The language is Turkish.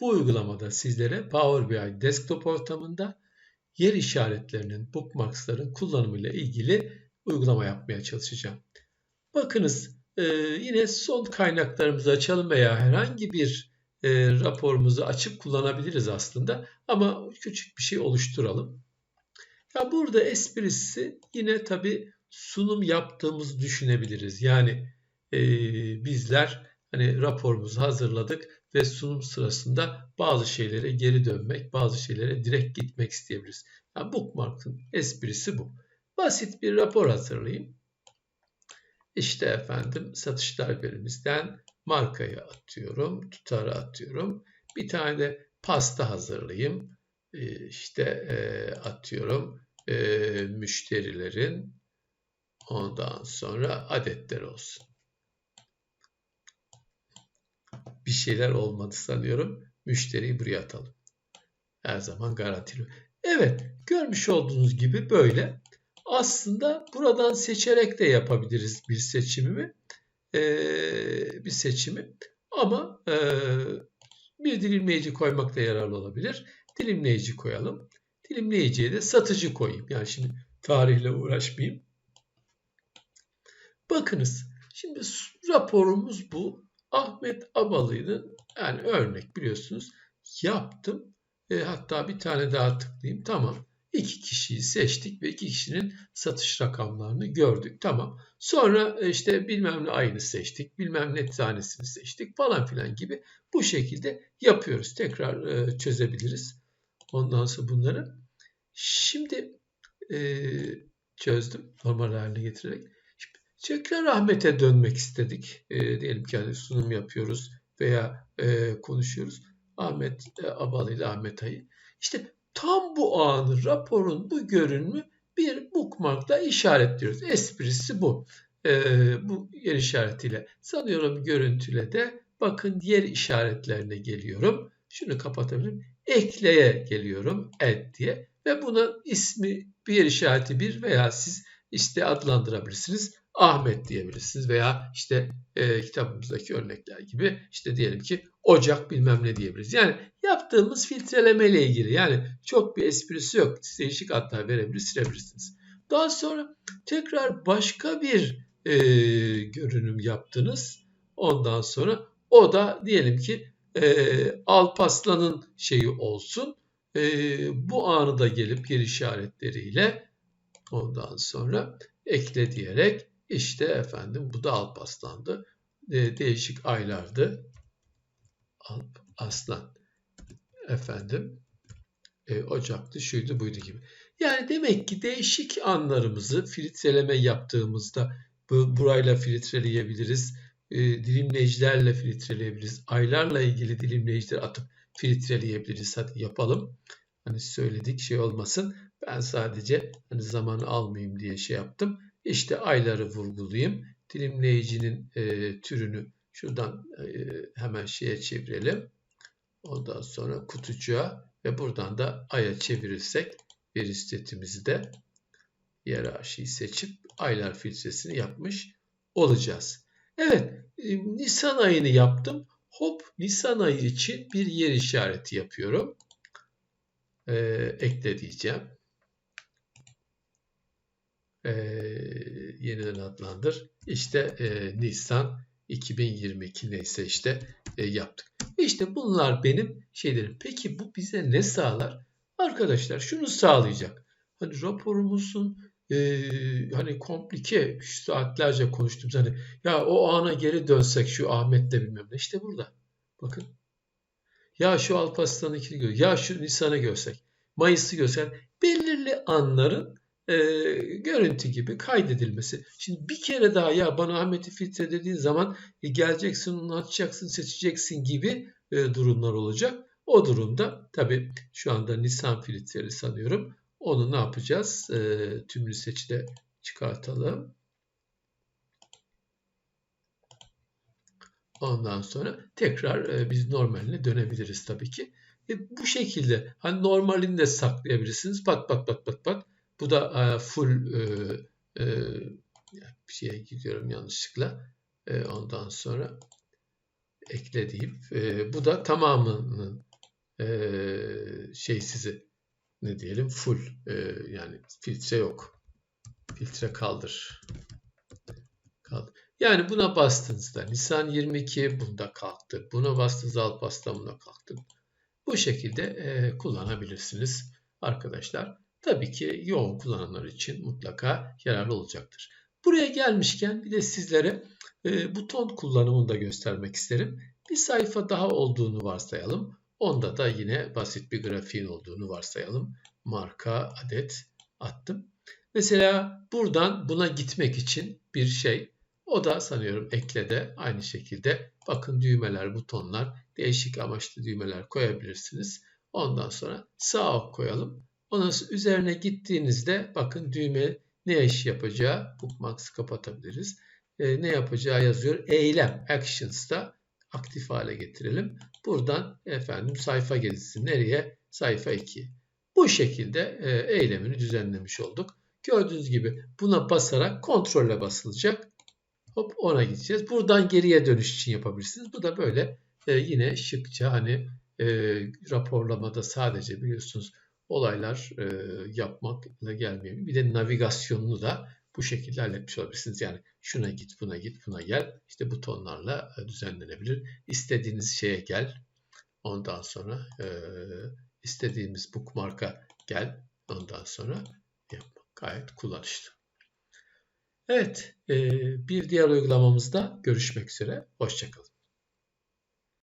Bu uygulamada sizlere Power BI desktop ortamında yer işaretlerinin, bookmarksların kullanımıyla ilgili uygulama yapmaya çalışacağım. Bakınız e, yine son kaynaklarımızı açalım veya herhangi bir e, raporumuzu açıp kullanabiliriz aslında. Ama küçük bir şey oluşturalım. Ya burada esprisi yine tabi sunum yaptığımızı düşünebiliriz. Yani e, bizler hani raporumuzu hazırladık ve sunum sırasında bazı şeylere geri dönmek, bazı şeylere direkt gitmek isteyebiliriz. Yani bookmark'ın esprisi bu. Basit bir rapor hazırlayayım. İşte efendim satışlar verimizden markayı atıyorum, tutarı atıyorum. Bir tane de pasta hazırlayayım. Ee, işte e, atıyorum e, müşterilerin ondan sonra adetler olsun. Bir şeyler olmadı sanıyorum. Müşteriyi buraya atalım. Her zaman garantili. Evet, görmüş olduğunuz gibi böyle. Aslında buradan seçerek de yapabiliriz bir seçimimi. Ee, bir seçimi. Ama e, bir dilimleyici koymakta yararlı olabilir. Dilimleyici koyalım. Dilimleyiciye de satıcı koyayım. Yani şimdi tarihle uğraşmayayım. Bakınız. Şimdi raporumuz bu. Ahmet Abalı'nın yani örnek biliyorsunuz yaptım. E, hatta bir tane daha tıklayayım. Tamam. İki kişiyi seçtik ve iki kişinin satış rakamlarını gördük. Tamam. Sonra e, işte bilmem ne ayını seçtik, bilmem ne tanesini seçtik falan filan gibi bu şekilde yapıyoruz. Tekrar e, çözebiliriz. Ondan sonra bunları. Şimdi e, çözdüm normal haline getirerek. Tekrar Ahmet'e dönmek istedik. E, diyelim ki hani sunum yapıyoruz veya e, konuşuyoruz. Ahmet e, Abalı ile Ahmet Ayı. İşte tam bu anı raporun bu görünümü bir bookmarkla işaretliyoruz. Esprisi bu. E, bu yer işaretiyle. Sanıyorum görüntüle de bakın yer işaretlerine geliyorum. Şunu kapatabilirim. Ekleye geliyorum. Add diye. Ve buna ismi bir yer işareti bir veya siz işte adlandırabilirsiniz. Ahmet diyebilirsiniz veya işte e, kitabımızdaki örnekler gibi işte diyelim ki Ocak bilmem ne diyebiliriz. Yani yaptığımız filtreleme ile ilgili yani çok bir esprisi yok. Değişik adlar verebilir, silebilirsiniz. Daha sonra tekrar başka bir e, görünüm yaptınız. Ondan sonra o da diyelim ki e, Alpaslan'ın şeyi olsun. E, bu anı da gelip yer işaretleriyle ondan sonra ekle diyerek işte efendim bu da Alp Aslan'dı. E, değişik aylardı. Alp Aslan. Efendim e, Ocak'tı şuydu buydu gibi. Yani demek ki değişik anlarımızı filtreleme yaptığımızda bu, burayla filtreleyebiliriz. E, dilimleyicilerle filtreleyebiliriz. Aylarla ilgili dilimleyicileri atıp filtreleyebiliriz. Hadi yapalım. Hani söyledik şey olmasın. Ben sadece hani zamanı almayayım diye şey yaptım. İşte ayları vurgulayayım. Dilimleyicinin e, türünü şuradan e, hemen şeye çevirelim. Ondan sonra kutucuğa ve buradan da aya çevirirsek veri setimizi de hiyerarşiyi seçip aylar filtresini yapmış olacağız. Evet, e, Nisan ayını yaptım. Hop, Nisan ayı için bir yer işareti yapıyorum. Ee, ekle diyeceğim e, yeniden adlandır. İşte e, Nisan 2022 neyse işte e, yaptık. İşte bunlar benim şeylerim. Peki bu bize ne sağlar? Arkadaşlar şunu sağlayacak. Hani raporumuzun e, hani komplike saatlerce konuştum hani ya o ana geri dönsek şu Ahmet'le bilmem ne işte burada. Bakın. Ya şu Alparslan'ınkini gör. Ya şu Nisan'ı görsek. Mayıs'ı görsek. Belirli anların e, görüntü gibi kaydedilmesi. Şimdi bir kere daha ya bana Ahmet'i filtre dediğin zaman e, geleceksin, onu açacaksın, seçeceksin gibi e, durumlar olacak. O durumda tabi şu anda Nisan filtreleri sanıyorum. Onu ne yapacağız? E, tümlü seçide çıkartalım. Ondan sonra tekrar e, biz normaline dönebiliriz tabii ki. E, bu şekilde hani normalini de saklayabilirsiniz. Pat pat pat pat pat bu da e, full e, e, bir şeye gidiyorum yanlışlıkla. E, ondan sonra ekle deyip e, bu da tamamının e, şey sizi ne diyelim full e, yani filtre yok. Filtre kaldır. Kaldır. Yani buna bastığınızda Nisan 22 bunda kalktı. Buna bastığınızda alt bastığında bunda kalktı. Bu şekilde e, kullanabilirsiniz arkadaşlar. Tabii ki yoğun kullananlar için mutlaka yararlı olacaktır. Buraya gelmişken bir de sizlere e, buton kullanımını da göstermek isterim. Bir sayfa daha olduğunu varsayalım. Onda da yine basit bir grafiğin olduğunu varsayalım. Marka adet attım. Mesela buradan buna gitmek için bir şey. O da sanıyorum eklede aynı şekilde bakın düğmeler, butonlar, değişik amaçlı düğmeler koyabilirsiniz. Ondan sonra sağ ok koyalım. Onun üzerine gittiğinizde bakın düğme ne iş yapacağı bookmarks'ı kapatabiliriz. E, ne yapacağı yazıyor. Eylem actions'ta aktif hale getirelim. Buradan efendim sayfa gezisi nereye? Sayfa 2. Bu şekilde e, eylemini düzenlemiş olduk. Gördüğünüz gibi buna basarak kontrolle basılacak. Hop ona gideceğiz. Buradan geriye dönüş için yapabilirsiniz. Bu da böyle e, yine şıkça hani e, raporlamada sadece biliyorsunuz olaylar e, yapmakla gelmiyor. Bir de navigasyonunu da bu şekilde halletmiş olabilirsiniz. Yani şuna git, buna git, buna gel. İşte butonlarla e, düzenlenebilir. İstediğiniz şeye gel. Ondan sonra e, istediğimiz bookmark'a gel. Ondan sonra yapmak gayet kullanışlı. Evet, e, bir diğer uygulamamızda görüşmek üzere. Hoşçakalın.